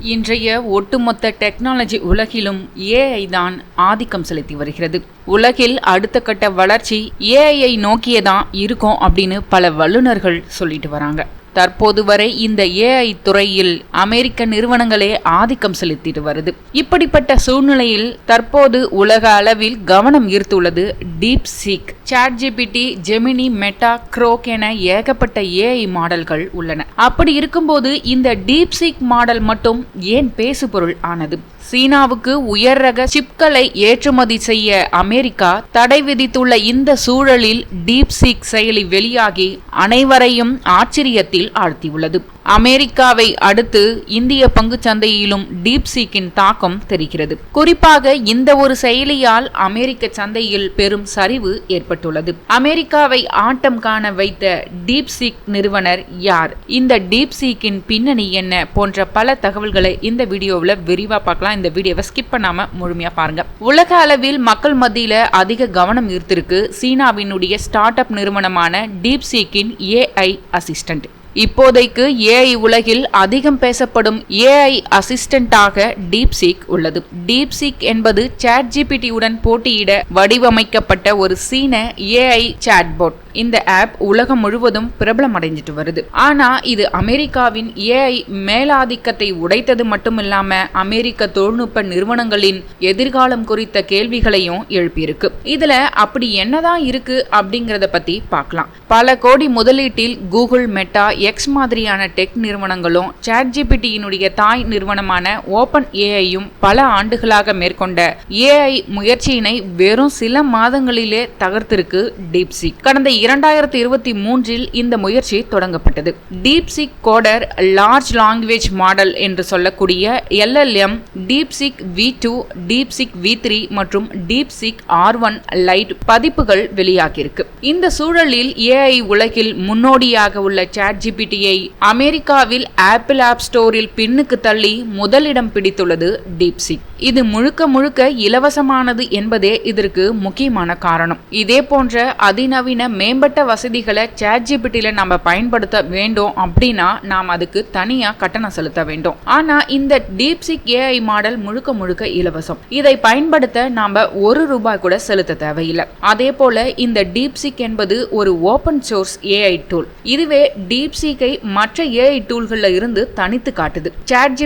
இன்றைய ஒட்டுமொத்த டெக்னாலஜி உலகிலும் ஏஐ தான் ஆதிக்கம் செலுத்தி வருகிறது. உலகில் அடுத்த கட்ட வளர்ச்சி ஏஐயை நோக்கியதான் இருக்கும் அப்படின்னு பல வல்லுநர்கள் சொல்லிட்டு வராங்க. தற்போது வரை இந்த ஏஐ துறையில் அமெரிக்க நிறுவனங்களே ஆதிக்கம் செலுத்திட்டு வருது. இப்படிப்பட்ட சூழ்நிலையில் தற்போது உலக அளவில் கவனம் ஈர்த்துள்ளது DeepSeek ChatGPT Gemini Meta Grok என ஏகப்பட்ட ஏஐ மாடல்கள் உள்ளன. அப்படி இருக்கும்போது இந்த டீப் சீக் மாடல் மட்டும் ஏன் பேசுபொருள் ஆனது? சீனாவுக்கு உயர் ரக சிப்களை ஏற்றுமதி செய்ய அமெரிக்கா தடை விதித்துள்ள இந்த சூழலில் டீப் சீக் செயலி வெளியாகி அனைவரையும் ஆச்சரியத்தில் ஆழ்த்தியுள்ளது. அமெரிக்காவை அடுத்து இந்திய பங்கு சந்தையிலும் டீப் சீக்கின் தாக்கம் தெரிகிறது. குறிப்பாக இந்த ஒரு செயலியால் அமெரிக்க சந்தையில் பெரும் சரிவு ஏற்பட்டுள்ளது. அமெரிக்காவை ஆட்டம் காண வைத்த டீப்சீக் நிறுவனர் யார்? இந்த டீப்சீக்கின் பின்னணி என்ன போன்ற பல தகவல்களை இந்த வீடியோவில் விரிவாக பார்க்கலாம். இந்த வீடியோவை ஸ்கிப் பண்ணாமல் முழுமையாக பாருங்க. உலக அளவில் மக்கள் மத்தியில் அதிக கவனம் ஈர்த்திருக்கு சீனாவினுடைய ஸ்டார்ட் அப் நிறுவனமான டீப்சீக்கின் ஏஐ அசிஸ்டன்ட். இப்போதைக்கு ஏ ஏஐ உலகில் அதிகம் பேசப்படும் ஏஐ அசிஸ்டண்டாக டீப்சீக் உள்ளது. டீப்சீக் என்பது சாட் ஜிபிடியுடன் போட்டியிட வடிவமைக்கப்பட்ட ஒரு சீன ஏஐ சாட்போட் இந்த ஆப் உலகம் முழுவதும் பிரபலம் அடைஞ்சிட்டு வருது. ஆனா இது அமெரிக்காவின் ஏஐ மேலாதிக்கத்தை உடைத்தது மட்டுமில்லாம அமெரிக்க தொழில்நுட்ப நிறுவனங்களின் எதிர்காலம் குறித்த கேள்விகளையும் எழுப்பியிருக்கு. இதுல அப்படி என்னதான் இருக்கு அப்படிங்கறத பத்தி பார்க்கலாம். பல கோடி முதலீட்டில் கூகுள் மெட்டா எக்ஸ் மாதிரியான டெக் நிறுவனங்களும் சாட் ஜிபிடியினுடைய தாய் நிறுவனமான ஓபன் ஏஐயும் பல ஆண்டுகளாக மேற்கொண்ட ஏஐ முயற்சியினை வெறும் சில மாதங்களிலே தகர்த்திருக்கு டீப்சிக். கடந்த இரண்டாயிரத்தி இருபத்தி மூன்றில் இந்த முயற்சி தொடங்கப்பட்டது. DeepSeek coder large language model என்று சொல்லக்கூடிய LLM DeepSeek V two DeepSeek V three மற்றும் டீப்சிக் ஆர் ஒன் லைட் பதிப்புகள் வெளியாகியிருக்கு. இந்த சூழலில் ஏஐ உலகில் முன்னோடியாக உள்ள சாட் ஜிபிடியை அமெரிக்காவில் ஆப்பிள் ஆப் ஸ்டோரில் பின்னுக்கு தள்ளி முதலிடம் பிடித்துள்ளது டீப்சிக் இது முழுக்க முழுக்க இலவசமானது என்பதே இதற்கு முக்கியமான காரணம். இதே போன்ற அதிநவீன மேம்பட்ட வசதிகளை சேட்ஜிபிட்டியில நம்ம பயன்படுத்த வேண்டும் அப்படின்னா நாம் அதுக்கு தனியா கட்டணம் செலுத்த வேண்டும். ஆனா இந்த டீப்சிக் ஏஐ மாடல் முழுக்க முழுக்க இலவசம். இதை பயன்படுத்த நாம ஒரு ரூபாய் கூட செலுத்த தேவையில்லை. அதே போல இந்த டீப்சிக் என்பது ஒரு ஓபன் சோர்ஸ் ஏஐ டூல் இதுவே டீப்சிக்கை மற்ற ஏஐ டூல்களில் இருந்து தனித்து காட்டுது. சாட்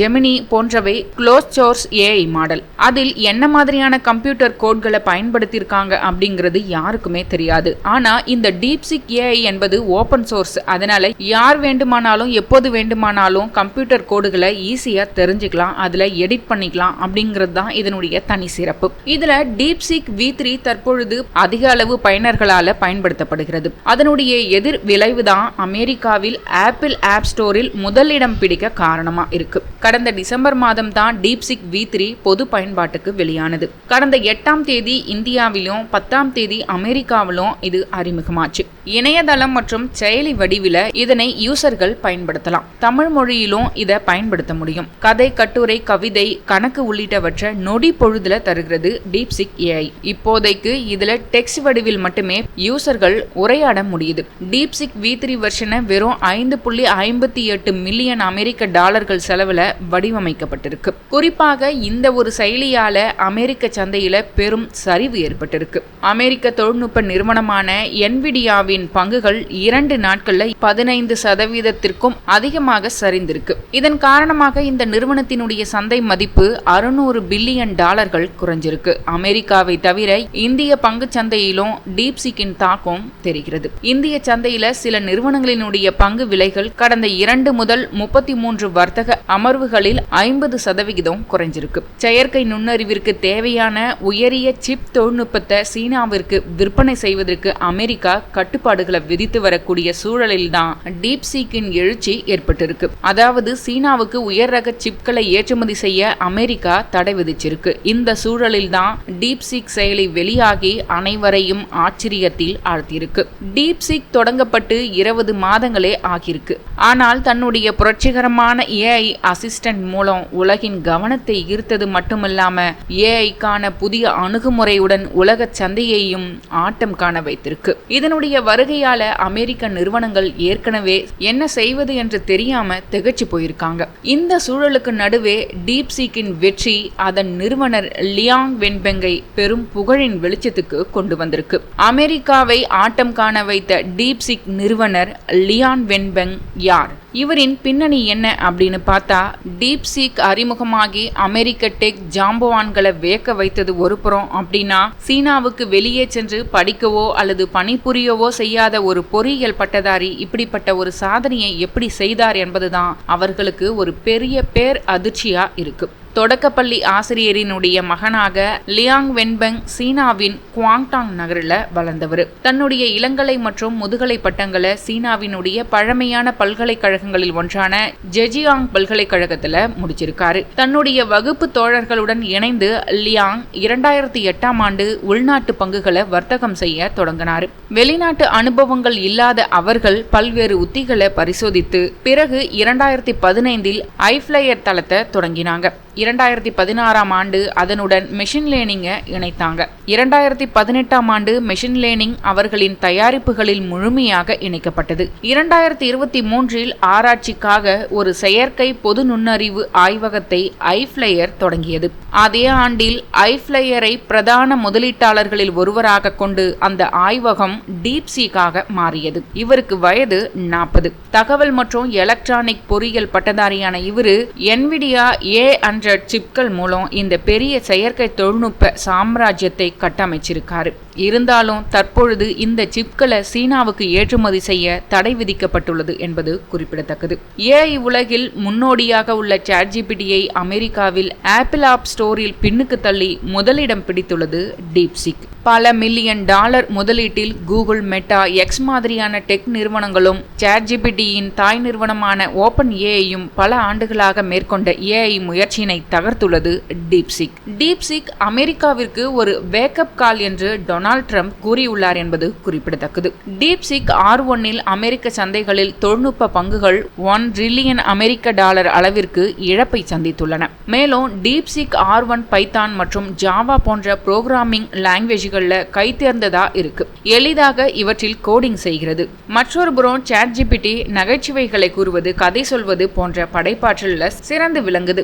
ஜெமினி போன்றவை க்ளோஸ் சோர்ஸ் ஏஐ மாடல் அதில் என்ன மாதிரியான கம்ப்யூட்டர் கோட்களை பயன்படுத்தியிருக்காங்க அப்படிங்கிறது யாருக்குமே தெரியாது. ஆனால் இந்த டீப்சிக் ஏஐ என்பது ஓப்பன் சோர்ஸ் அதனால யார் வேண்டுமானாலும் எப்போது வேண்டுமானாலும் கம்ப்யூட்டர் கோடுகளை ஈஸியாக தெரிஞ்சுக்கலாம் அதில் எடிட் பண்ணிக்கலாம் அப்படிங்கிறது தான் இதனுடைய தனி சிறப்பு. இதில் டீப்சிக் வி த்ரீ தற்பொழுது அதிக அளவு பயனர்களால் பயன்படுத்தப்படுகிறது. அதனுடைய எதிர் விளைவு தான் அமெரிக்காவில் ஆப்பிள் ஆப் ஸ்டோரில் முதலிடம் பிடிக்க காரணமாக இருக்கு. கடந்த டிசம்பர் மாதம் தான் டீப்சிக் வி த்ரீ பொது பயன்பாட்டுக்கு வெளியானது. கடந்த எட்டாம் தேதி இந்தியாவிலும் பத்தாம் தேதி அமெரிக்காவிலும் இது அறிமுகமாச்சு. இணையதளம் மற்றும் செயலி வடிவில இதனை யூசர்கள் பயன்படுத்தலாம். தமிழ் மொழியிலும் இதை பயன்படுத்த முடியும். கதை கட்டுரை கவிதை கணக்கு உள்ளிட்டவற்றை நொடி பொழுதுல தருகிறது டீப்சிக் ஏஐ இப்போதைக்கு இதுல டெக்ஸ்ட் வடிவில் மட்டுமே யூசர்கள் உரையாட முடியுது. டீப்சிக் வி த்ரீ வெர்ஷனை வெறும் ஐந்து புள்ளி ஐம்பத்தி எட்டு மில்லியன் அமெரிக்க டாலர்கள் செலவுல வடிவமைக்கப்பட்டிருக்கு. குறிப்பாக இந்த ஒரு செயலியால அமெரிக்க சந்தையில பெரும் சரிவு ஏற்பட்டிருக்கு. அமெரிக்க தொழில்நுட்ப நிறுவனமான என்விடியாவின் பங்குகள் இரண்டு நாட்களில் பதினைந்து சதவீதத்திற்கும் அதிகமாக சரிந்திருக்கு. இதன் காரணமாக இந்த நிறுவனத்தினுடைய சந்தை மதிப்பு அறுநூறு பில்லியன் டாலர்கள் குறைஞ்சிருக்கு. அமெரிக்காவை தவிர இந்திய பங்கு சந்தையிலும் டீப்சிக்கின் தாக்கம் தெரிகிறது. இந்திய சந்தையில சில நிறுவனங்களினுடைய பங்கு விலைகள் கடந்த இரண்டு முதல் முப்பத்தி மூன்று வர்த்தக அமர்வுகளில் ஐம்பது சதவிகிதம் குறைஞ்சிருக்கு. செயற்கை நுண்ணறிவிற்கு தேவையான உயரிய சிப் தொழில்நுட்பத்தை சீனாவிற்கு விற்பனை செய்வதற்கு அமெரிக்கா கட்டுப்பாடுகளை விதித்து வரக்கூடிய சூழலில் தான் டீப்சீக்கின் எழுச்சி ஏற்பட்டிருக்கு. அதாவது சீனாவுக்கு உயர் ரக சிப்களை ஏற்றுமதி செய்ய அமெரிக்கா தடை விதிச்சிருக்கு. இந்த சூழலில் தான் டீப்சீக் செயலி வெளியாகி அனைவரையும் ஆச்சரியத்தில் ஆழ்த்தியிருக்கு. டீப் சீக் தொடங்கப்பட்டு இருபது மாதங்களே ஆகியிருக்கு. ஆனால் தன்னுடைய புரட்சிகரமான ஏஐ அசிஸ்டன்ட் மூலம் உலகின் கவனத்தை ஈர்த்தது மட்டுமல்லாம ஏஐக்கான புதிய அணுகுமுறையுடன் உலக சந்தையையும் ஆட்டம் காண வைத்திருக்கு. இதனுடைய வருகையால அமெரிக்க நிறுவனங்கள் ஏற்கனவே என்ன செய்வது என்று தெரியாம திகச்சு போயிருக்காங்க. இந்த சூழலுக்கு நடுவே டீப் சீக்கின் வெற்றி அதன் நிறுவனர் லியாங் வென்பெங்கை பெரும் புகழின் வெளிச்சத்துக்கு கொண்டு வந்திருக்கு. அமெரிக்காவை ஆட்டம் காண வைத்த டீப் சிக் நிறுவனர் லியான் வென்பெங் யார்? இவரின் பின்னணி என்ன அப்படின்னு பார்த்தா டீப் சீக் அறிமுகமாகி அமெரிக்க டெக் ஜாம்பவான்களை வியக்க வைத்தது ஒரு புறம் அப்படின்னா சீனாவுக்கு வெளியே சென்று படிக்கவோ அல்லது பணிபுரியவோ செய்யாத ஒரு பொறியியல் பட்டதாரி இப்படிப்பட்ட ஒரு சாதனையை எப்படி செய்தார் என்பதுதான் அவர்களுக்கு ஒரு பெரிய பேர் அதிர்ச்சியா இருக்கு. தொடக்கப்பள்ளி ஆசிரியரினுடைய மகனாக லியாங் வென்பெங் சீனாவின் குவாங்டாங் நகரில் வளர்ந்தவர். தன்னுடைய இளங்கலை மற்றும் முதுகலை பட்டங்களை சீனாவினுடைய பழமையான பல்கலைக்கழகங்களில் ஒன்றான ஜெஜியாங் பல்கலைக்கழகத்தில் முடிச்சிருக்காரு. தன்னுடைய வகுப்பு தோழர்களுடன் இணைந்து லியாங் இரண்டாயிரத்தி எட்டாம் ஆண்டு உள்நாட்டு பங்குகளை வர்த்தகம் செய்ய தொடங்கினார். வெளிநாட்டு அனுபவங்கள் இல்லாத அவர்கள் பல்வேறு உத்திகளை பரிசோதித்து பிறகு இரண்டாயிரத்தி பதினைந்தில் ஐஃப்ளையர் தளத்தை தொடங்கினாங்க. இரண்டாயிரத்தி பதினாறாம் ஆண்டு அதனுடன் மெஷின் லேர்னிங்கை இணைத்தாங்க. இரண்டாயிரத்தி பதினெட்டாம் ஆண்டு மெஷின் லேர்னிங் அவர்களின் தயாரிப்புகளில் முழுமையாக இணைக்கப்பட்டது. இரண்டாயிரத்தி இருபத்தி மூன்றில் ஆராய்ச்சிக்காக ஒரு செயற்கை பொது நுண்ணறிவு ஆய்வகத்தை ஐஃப்ளையர் தொடங்கியது. அதே ஆண்டில் ஐஃப்ளையரை பிரதான முதலீட்டாளர்களில் ஒருவராக கொண்டு அந்த ஆய்வகம் டீப்சீக்காக மாறியது. இவருக்கு வயது நாற்பது. தகவல் மற்றும் எலக்ட்ரானிக் பொறியியல் பட்டதாரியான இவரு என்விடியா ஏ அண்ட் ஹண்ட்ரட் சிப்கள் மூலம் இந்த பெரிய செயற்கை தொழில்நுட்ப சாம்ராஜ்யத்தை கட்டமைச்சிருக்காரு. இருந்தாலும் தற்பொழுது இந்த சிப்களை சீனாவுக்கு ஏற்றுமதி செய்ய தடை விதிக்கப்பட்டுள்ளது என்பது குறிப்பிடத்தக்கது. ஏஐ உலகில் முன்னோடியாக உள்ள சாட்ஜிபிடியை அமெரிக்காவில் ஆப்பிள் ஆப் ஸ்டோரில் பின்னுக்கு தள்ளி முதலிடம் பிடித்துள்ளது டீப்சிக் பல மில்லியன் டாலர் முதலீட்டில் கூகுள் மெட்டா எக்ஸ் மாதிரியான டெக் நிறுவனங்களும் சேட்ஜிபிடியின் தாய் நிறுவனமான ஓபன் ஏஐயும் பல ஆண்டுகளாக மேற்கொண்ட ஏஐ முயற்சியினை தகர்த்துள்ளது டீப்சிக். டீப்சிக் அமெரிக்காவிற்கு ஒரு வேக்கப் கால் என்று டொனால்ட் ட்ரம்ப் கூறியுள்ளார் என்பது குறிப்பிடத்தக்கது. டீப்சிக் ஆர் ஒன்னில் அமெரிக்க சந்தைகளில் தொழில்நுட்ப பங்குகள் ஒன் ட்ரில்லியன் அமெரிக்க டாலர் அளவிற்கு இழப்பை சந்தித்துள்ளன. மேலும் டீப்சிக் ஆர் ஒன் பைத்தான் மற்றும் ஜாவா போன்ற புரோகிராமிங் லாங்குவேஜ் பயிற்சிகளில் கைத்தேர்ந்ததா இருக்கு. எளிதாக இவற்றில் கோடிங் செய்கிறது. மற்றொரு புறம் சாட் ஜிபிடி நகைச்சுவைகளை கூறுவது கதை சொல்வது போன்ற படைப்பாற்றலில் சிறந்து விளங்குது.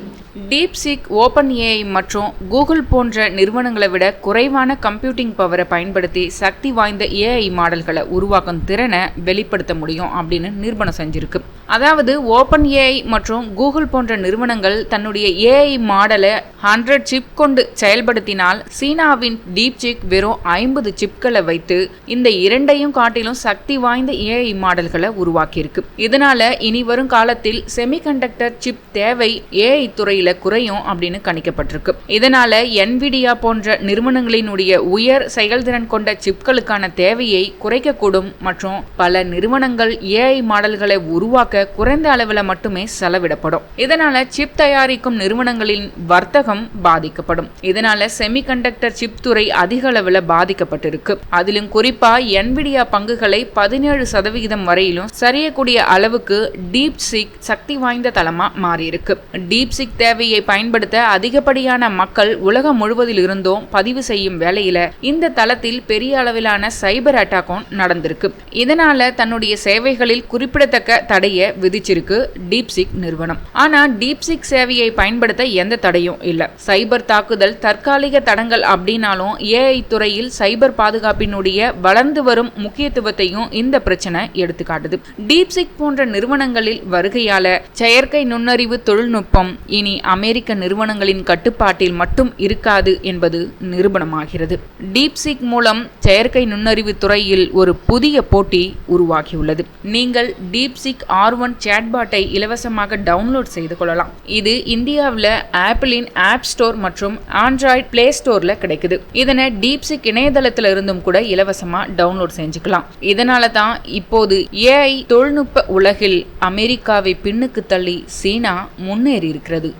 டீப் சிக் ஓபன் ஏஐ மற்றும் கூகுள் போன்ற நிறுவனங்களை விட குறைவான கம்ப்யூட்டிங் பவரை பயன்படுத்தி சக்தி வாய்ந்த ஏஐ மாடல்களை உருவாக்கும் திறனை வெளிப்படுத்த முடியும் அப்படின்னு நிரூபணம் செஞ்சிருக்கு. அதாவது ஓபன் ஏஐ மற்றும் கூகுள் போன்ற நிறுவனங்கள் தன்னுடைய ஏஐ மாடலை ஹண்ட்ரட் சிப் கொண்டு செயல்படுத்தினால் சீனாவின் டீப் சிக் வெறும் ஐம்பது சிப்களை வைத்து இந்த இரண்டையும் காட்டிலும் சக்தி வாய்ந்த ஏஐ மாடல்களை உருவாக்கியிருக்கு. இதனால இனி வரும் காலத்தில் செமிகண்டக்டர் சிப் தேவை ஏஐ துறையில குறையும் அப்படின்னு கணிக்கப்பட்டிருக்கு. இதனால என்விடியா போன்ற நிறுவனங்களினுடைய உயர் செயல்திறன் கொண்ட சிப்களுக்கான தேவையை குறைக்கக்கூடும் மற்றும் பல நிறுவனங்கள் ஏஐ மாடல்களை உருவாக்க குறைந்த அளவில் மட்டுமே செலவிடப்படும். இதனால சிப் தயாரிக்கும் நிறுவனங்களின் வர்த்தகம் பாதிக்கப்படும். இதனால செமிகண்டக்டர் சிப் துறை அதிக அளவில் பாதிக்கப்பட்டிருக்கு. அதிலும் குறிப்பா என்விடியா பங்குகளை பதினேழு சதவிகிதம் வரையிலும் சரியக்கூடிய அளவுக்கு டீப் சிக் சக்தி வாய்ந்த தளமா மாறியிருக்கு. டீப் சிக் தேவையை பயன்படுத்த அதிகப்படியான மக்கள் உலகம் முழுவதில் இருந்தும் பதிவு செய்யும் வேலையில இந்த தளத்தில் பெரிய அளவிலான சைபர் அட்டாக்கும் நடந்திருக்கு. இதனால தன்னுடைய சேவைகளில் குறிப்பிடத்தக்க தடையை விதிச்சிருக்கு டீப்சிக் நிறுவனம். ஆனா டீப்சிக் சேவையை பயன்படுத்த எந்த தடையும் இல்ல. சைபர் தாக்குதல் தற்காலிக தடங்கள் அப்படின்னாலும் ஏஐ துறையில் சைபர் பாதுகாப்பினுடைய வளர்ந்து வரும் முக்கியத்துவத்தையும் இந்த பிரச்சனை எடுத்துக்காட்டுது. டீப்சிக் போன்ற நிறுவனங்களில் வருகையால செயற்கை நுண்ணறிவு தொழில்நுட்பம் இனி அமெரிக்க நிறுவனங்களின் கட்டுப்பாட்டில் மட்டும் இருக்காது என்பது நிரூபணமாகிறது. டீப்சிக் மூலம் செயற்கை நுண்ணறிவு துறையில் ஒரு புதிய போட்டி உருவாகியுள்ளது. நீங்கள் டீப்சிக் ஆர் ஒன் சேட்பாட்டை இலவசமாக டவுன்லோட் செய்து கொள்ளலாம். இது இந்தியாவில் ஆப்பிளின் ஆப் ஸ்டோர் மற்றும் ஆண்ட்ராய்ட் பிளே ஸ்டோர்ல கிடைக்குது. இதனை டீப் டீப்சிக் இணையதளத்தில் இருந்தும் கூட இலவசமாக டவுன்லோட் செஞ்சுக்கலாம். இதனால தான் இப்போது ஏஐ தொழில்நுட்ப உலகில் அமெரிக்காவை பின்னுக்கு தள்ளி சீனா முன்னேறி இருக்கிறது.